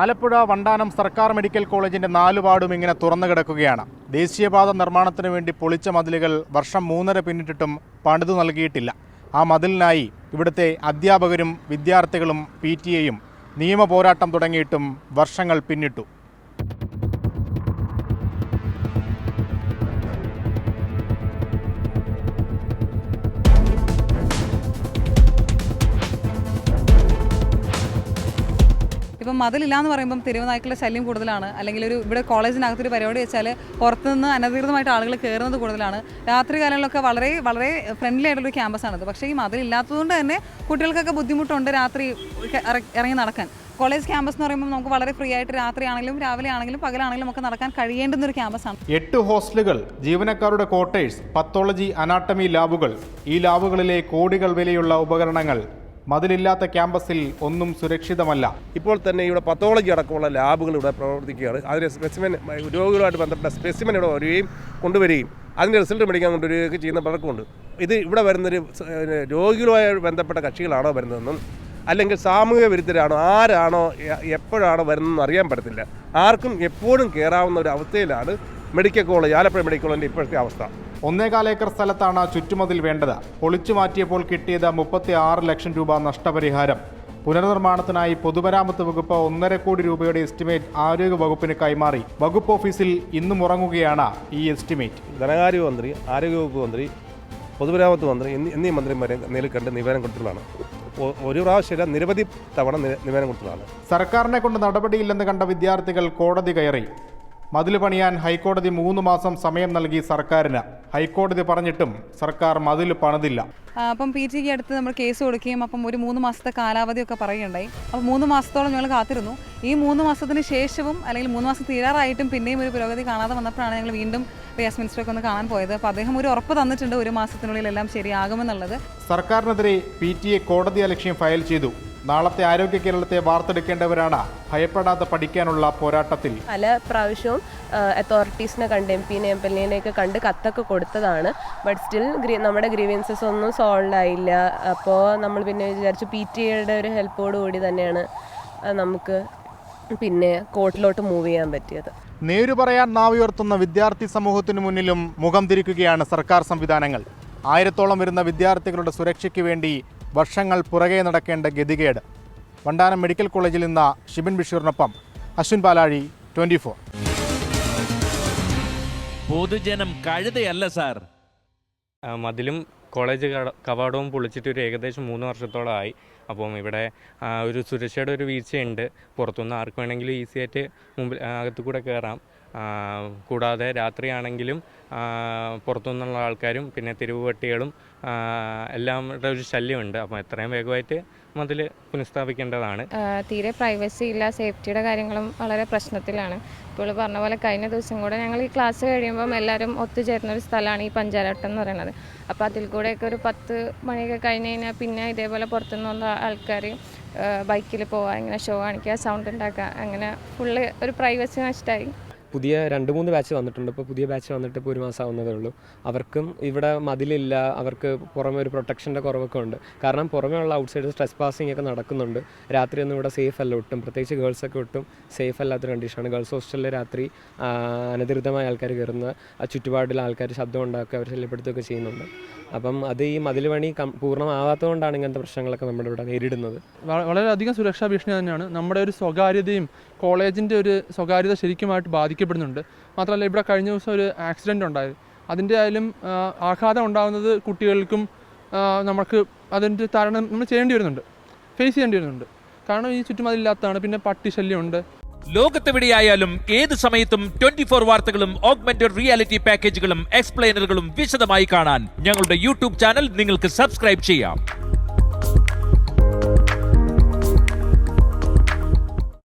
ആലപ്പുഴ വണ്ടാനം സർക്കാർ മെഡിക്കൽ കോളേജിന്റെ നാലുപാടും ഇങ്ങനെ തുറന്നു കിടക്കുകയാണ് ദേശീയപാത നിർമ്മാണത്തിന് വേണ്ടി പൊളിച്ച മതിലുകൾ വർഷം മൂന്നര പിന്നിട്ടിട്ടും പണിതു നൽകിയിട്ടില്ല. ആ മതിലിനായി ഇവിടുത്തെ അധ്യാപകരും വിദ്യാർത്ഥികളും പി ടി എയും നിയമ പോരാട്ടം തുടങ്ങിയിട്ടും വർഷങ്ങൾ പിന്നിട്ടു. ഇപ്പം മതിലില്ല എന്ന് പറയുമ്പം തെരുവുനായ്ക്കളുടെ ശല്യം കൂടുതലാണ്. അല്ലെങ്കിൽ ഒരു ഇവിടെ കോളേജിനകത്തൊരു പരിപാടി വെച്ചാൽ പുറത്തുനിന്ന് അനധികൃതമായിട്ട് ആളുകൾ കയറുന്നത് കൂടുതലാണ്. രാത്രി കാലങ്ങളിലൊക്കെ വളരെ വളരെ ഫ്രണ്ട്ലി ആയിട്ടുള്ള ക്യാമ്പസാണിത് പക്ഷേ ഈ മതിലില്ലാത്തതുകൊണ്ട് തന്നെ കുട്ടികൾക്കൊക്കെ ബുദ്ധിമുട്ടുണ്ട് രാത്രി ഇറങ്ങി നടക്കാൻ. കോളേജ് ക്യാമ്പസ് എന്ന് പറയുമ്പോൾ നമുക്ക് വളരെ ഫ്രീ ആയിട്ട് രാത്രി ആണെങ്കിലും രാവിലെ ആണെങ്കിലും പകലാണെങ്കിലും ഒക്കെ നടക്കാൻ കഴിയേണ്ടുന്ന ഒരു ക്യാമ്പസാണ് എട്ട് ഹോസ്റ്റലുകൾ ജീവനക്കാരുടെ ക്വാർട്ടേഴ്സ് പത്തോളജി അനാട്ടമി ലാബുകൾ ഈ ലാബുകളിലെ കോടികൾ വിലയുള്ള ഉപകരണങ്ങൾ മതിലില്ലാത്ത ക്യാമ്പസിൽ ഒന്നും സുരക്ഷിതമല്ല. ഇപ്പോൾ തന്നെ ഇവിടെ പത്തോളജി അടക്കമുള്ള ലാബുകൾ ഇവിടെ പ്രവർത്തിക്കുകയാണ്. അതിന് സ്പെസിമെൻ രോഗികളുമായിട്ട് ബന്ധപ്പെട്ട സ്പെസിമെൻ ഇവിടെ വരികയും കൊണ്ടുവരികയും അതിന്റെ റിസൾട്ട് മേടിക്കാൻ കൊണ്ടുവരികയൊക്കെ ചെയ്യുന്ന പലർക്കുമുണ്ട്. ഇത് ഇവിടെ വരുന്നൊരു രോഗികളുമായി ബന്ധപ്പെട്ട കക്ഷികളാണോ വരുന്നതെന്നും അല്ലെങ്കിൽ സാമൂഹിക വിരുദ്ധരാണോ ആരാണോ എപ്പോഴാണോ വരുന്നതെന്ന് അറിയാൻ പറ്റത്തില്ല. ആർക്കും എപ്പോഴും കയറാവുന്ന ഒരു അവസ്ഥയിലാണ് മെഡിക്കൽ കോളേജ് ആലപ്പുഴ മെഡിക്കൽ കോളേജിന്റെ ഇപ്പോഴത്തെ അവസ്ഥ. ഒന്നേകാൽ ഏക്കർ സ്ഥലത്താണ് ചുറ്റുമതിൽ വേണ്ടത്. പൊളിച്ചു മാറ്റിയപ്പോൾ കിട്ടിയത് മുപ്പത്തി ആറ് ലക്ഷം രൂപ നഷ്ടപരിഹാരം. പുനർനിർമ്മാണത്തിനായി പൊതുമരാമത്ത് വകുപ്പ് ഒന്നര കോടി രൂപയുടെ എസ്റ്റിമേറ്റ് ആരോഗ്യ വകുപ്പിന് കൈമാറി. വകുപ്പ് ഓഫീസിൽ ഇന്നും ഉറങ്ങുകയാണ് ഈ എസ്റ്റിമേറ്റ്. ധനകാര്യ മന്ത്രി ആരോഗ്യവകുപ്പ് മന്ത്രി പൊതുമരാമത്ത് മന്ത്രി എന്നീ മന്ത്രിമാരെ നേരിൽ കണ്ട് നിവേദനം കൊടുത്തിട്ടുള്ളതാണ്. ഒരു പ്രാവശ്യം നിരവധി തവണ നിവേദനം കൊടുത്തിട്ടുള്ളതാണ്. സർക്കാരിനെ കൊണ്ട് നടപടിയില്ലെന്ന് കണ്ട വിദ്യാർത്ഥികൾ കോടതി കയറി. മതിൽ പണിയാൻ ഹൈക്കോടതി മൂന്ന് മാസം സമയം നൽകി സർക്കാരിന്. ഹൈക്കോടതി പറഞ്ഞിട്ടും സർക്കാർ മതിൽ പണിതില്ല. അപ്പം പി ജിക്ക് അടുത്ത് നമ്മൾ കേസ് കൊടുക്കുകയും അപ്പം ഒരു മൂന്ന് മാസത്തെ കാലാവധിയൊക്കെ പറയുകയുണ്ടായി. അപ്പം മൂന്ന് മാസത്തോളം ഞങ്ങൾ കാത്തിരുന്നു. ഈ മൂന്ന് മാസത്തിന് ശേഷവും അല്ലെങ്കിൽ മൂന്ന് മാസം തീരാറായിട്ടും പിന്നെയും ഒരു പുരോഗതി കാണാതെ വന്നപ്പോഴാണ് ഞങ്ങൾ വീണ്ടും റിയാസ് മിനിസ്റ്ററൊക്കെ ഒന്ന് കാണാൻ പോയത്. അപ്പോൾ അദ്ദേഹം ഒരു ഉറപ്പ് തന്നിട്ടുണ്ട് ഒരു മാസത്തിനുള്ളിൽ എല്ലാം ശരിയാകുമെന്നുള്ളത്. സർക്കാരിനെതിരെ പി ടി എ കോടതി അലക്ഷ്യം ഫയൽ ചെയ്തു. നാളത്തെ ആരോഗ്യ കേരളത്തെ വാർത്തെടുക്കേണ്ടവരാണ്. ഭയപ്പെടാതെ പഠിക്കാനുള്ള പോരാട്ടത്തിൽ. പല പ്രാവശ്യവും അതോറിറ്റീസിനെ കണ്ട് എം പിനെ എം എൽ എനെയൊക്കെ കണ്ട് കത്തൊക്കെ കൊടുത്തതാണ്. ബട്ട് സ്റ്റിൽ നമ്മുടെ ഗ്രീവൻസസ് ഒന്നും സോൾവ് ആയില്ല. അപ്പോൾ നമ്മൾ പിന്നെ വിചാരിച്ചു പി ടി എയുടെ ഒരു ഹെൽപ്പോട് കൂടി തന്നെയാണ് നമുക്ക് പിന്നെ കോർട്ടിലോട്ട് മൂവ് ചെയ്യാൻ പറ്റിയത്. നേരു പറയാൻ നാവുയർത്തുന്ന വിദ്യാർത്ഥി സമൂഹത്തിനു മുന്നിലും മുഖം തിരിക്കുകയാണ് സർക്കാർ സംവിധാനങ്ങൾ. ആയിരത്തോളം വരുന്ന വിദ്യാർത്ഥികളുടെ സുരക്ഷയ്ക്ക് വേണ്ടി വർഷങ്ങൾ പുറകെ നടക്കേണ്ട ഗതികേട്. വണ്ടാനം മെഡിക്കൽ കോളേജിൽ നിന്ന ഷിബിൻ ബഷീറിനൊപ്പം അശ്വിൻ പാലാഴി ട്വന്റി ഫോർ. പൊതുജനം കഴുതയല്ല സാർ. മതിലും കോളേജ് കവാടവും പൊളിച്ചിട്ട് ഒരു ഏകദേശം മൂന്ന് വർഷത്തോളമായി അപ്പം ഇവിടെ ഒരു സുരക്ഷയുടെ ഒരു വീഴ്ചയുണ്ട്. പുറത്തുനിന്ന് ആർക്ക് വേണമെങ്കിലും ഈസി ആയിട്ട് മുമ്പിൽ അകത്തു കൂടെ കയറാം കൂടാതെ രാത്രിയാണെങ്കിലും പുറത്തുനിന്നുള്ള ആൾക്കാരും പിന്നെ തെരുവ് എല്ലാം ഒരു ശല്യമുണ്ട്. അപ്പോൾ എത്രയും വേഗമായിട്ട് മതിൽ പുനഃസ്ഥാപിക്കേണ്ടതാണ്. തീരെ പ്രൈവസി ഇല്ല സേഫ്റ്റിയുടെ കാര്യങ്ങളും വളരെ പ്രശ്നത്തിലാണ്. ഇപ്പോൾ പറഞ്ഞ പോലെ കഴിഞ്ഞ ദിവസം കൂടെ ഞങ്ങൾ ഈ ക്ലാസ് കഴിയുമ്പം എല്ലാവരും ഒത്തുചേരുന്ന ഒരു സ്ഥലമാണ് ഈ പഞ്ചാരട്ടം എന്ന് പറയുന്നത്. അപ്പോൾ അതിൽ കൂടെയൊക്കെ ഒരു പത്ത് മണിയൊക്കെ കഴിഞ്ഞ് കഴിഞ്ഞാൽ പിന്നെ ഇതേപോലെ പുറത്തുനിന്നുള്ള ആൾക്കാർ ബൈക്കിൽ പോവുക ഇങ്ങനെ ഷോ കാണിക്കുക സൗണ്ട് ഉണ്ടാക്കുക അങ്ങനെ ഫുള്ള് ഒരു പ്രൈവസി നഷ്ടമായി. പുതിയ രണ്ട് മൂന്ന് ബാച്ച് വന്നിട്ടുണ്ട്. ഇപ്പോൾ പുതിയ ബാച്ച് വന്നിട്ട് ഇപ്പോൾ ഒരു മാസം ആവുന്നതേ ഉള്ളൂ. അവർക്കും ഇവിടെ മതിലില്ല. അവർക്ക് പുറമെ ഒരു പ്രൊട്ടക്ഷന്റെ കുറവൊക്കെ ഉണ്ട്. കാരണം പുറമേ ഉള്ള ഔട്ട്സൈഡ് സ്ട്രെസ് പാസിംഗ് ഒക്കെ നടക്കുന്നുണ്ട്. രാത്രി ഒന്നും ഇവിടെ സേഫ് അല്ല ഒട്ടും. പ്രത്യേകിച്ച് ഗേൾസൊക്കെ ഒട്ടും സേഫ് അല്ലാത്ത കണ്ടീഷനാണ് ഗേൾസ് ഹോസ്റ്റലിൽ രാത്രി അനധികൃതമായ ആൾക്കാർ കയറുന്ന ആ ചുറ്റുപാടിലെ ആൾക്കാർ ശബ്ദം ഉണ്ടാക്കുക അവർ ശല്യപ്പെടുത്തുകയൊക്കെ ചെയ്യുന്നുണ്ട്. അപ്പം അത് ഈ മതിൽ പണി പൂർണമാവാത്തതുകൊണ്ടാണ് ഇങ്ങനത്തെ പ്രശ്നങ്ങളൊക്കെ നമ്മുടെ ഇവിടെ നേരിടുന്നത്. വളരെ വളരെയധികം സുരക്ഷാ ഭീഷണി തന്നെയാണ്. നമ്മുടെ ഒരു സ്വകാര്യതയും കോളേജിന്റെ ഒരു സ്വകാര്യത ശരിക്കുമായിട്ട് ബാധിക്കപ്പെടുന്നുണ്ട് മാത്രമല്ല ഇവിടെ കഴിഞ്ഞ ദിവസം ഒരു ആക്സിഡന്റ് ഉണ്ടായത് അതിന്റെ ആയാലും ആഘാതം ഉണ്ടാകുന്നത് കുട്ടികൾക്കും നമുക്ക് അതിന്റെ തരണം നമ്മൾ ചെയ്യേണ്ടി വരുന്നുണ്ട്. ഫേസ് ചെയ്യേണ്ടി വരുന്നുണ്ട്. കാരണം ഈ ചുറ്റുമതില്ലാത്തതാണ് പിന്നെ പട്ടി ശല്യമുണ്ട് ലോകത്തെവിടെയായാലും ഏത് സമയത്തും ട്വന്റി ഫോർ വാർത്തകളും ഓഗ്മെന്റഡ് റിയാലിറ്റി പാക്കേജുകളും എക്സ്പ്ലെയിനറുകളും വിശദമായി കാണാൻ ഞങ്ങളുടെ യൂട്യൂബ് ചാനൽ നിങ്ങൾക്ക് സബ്സ്ക്രൈബ് ചെയ്യാം.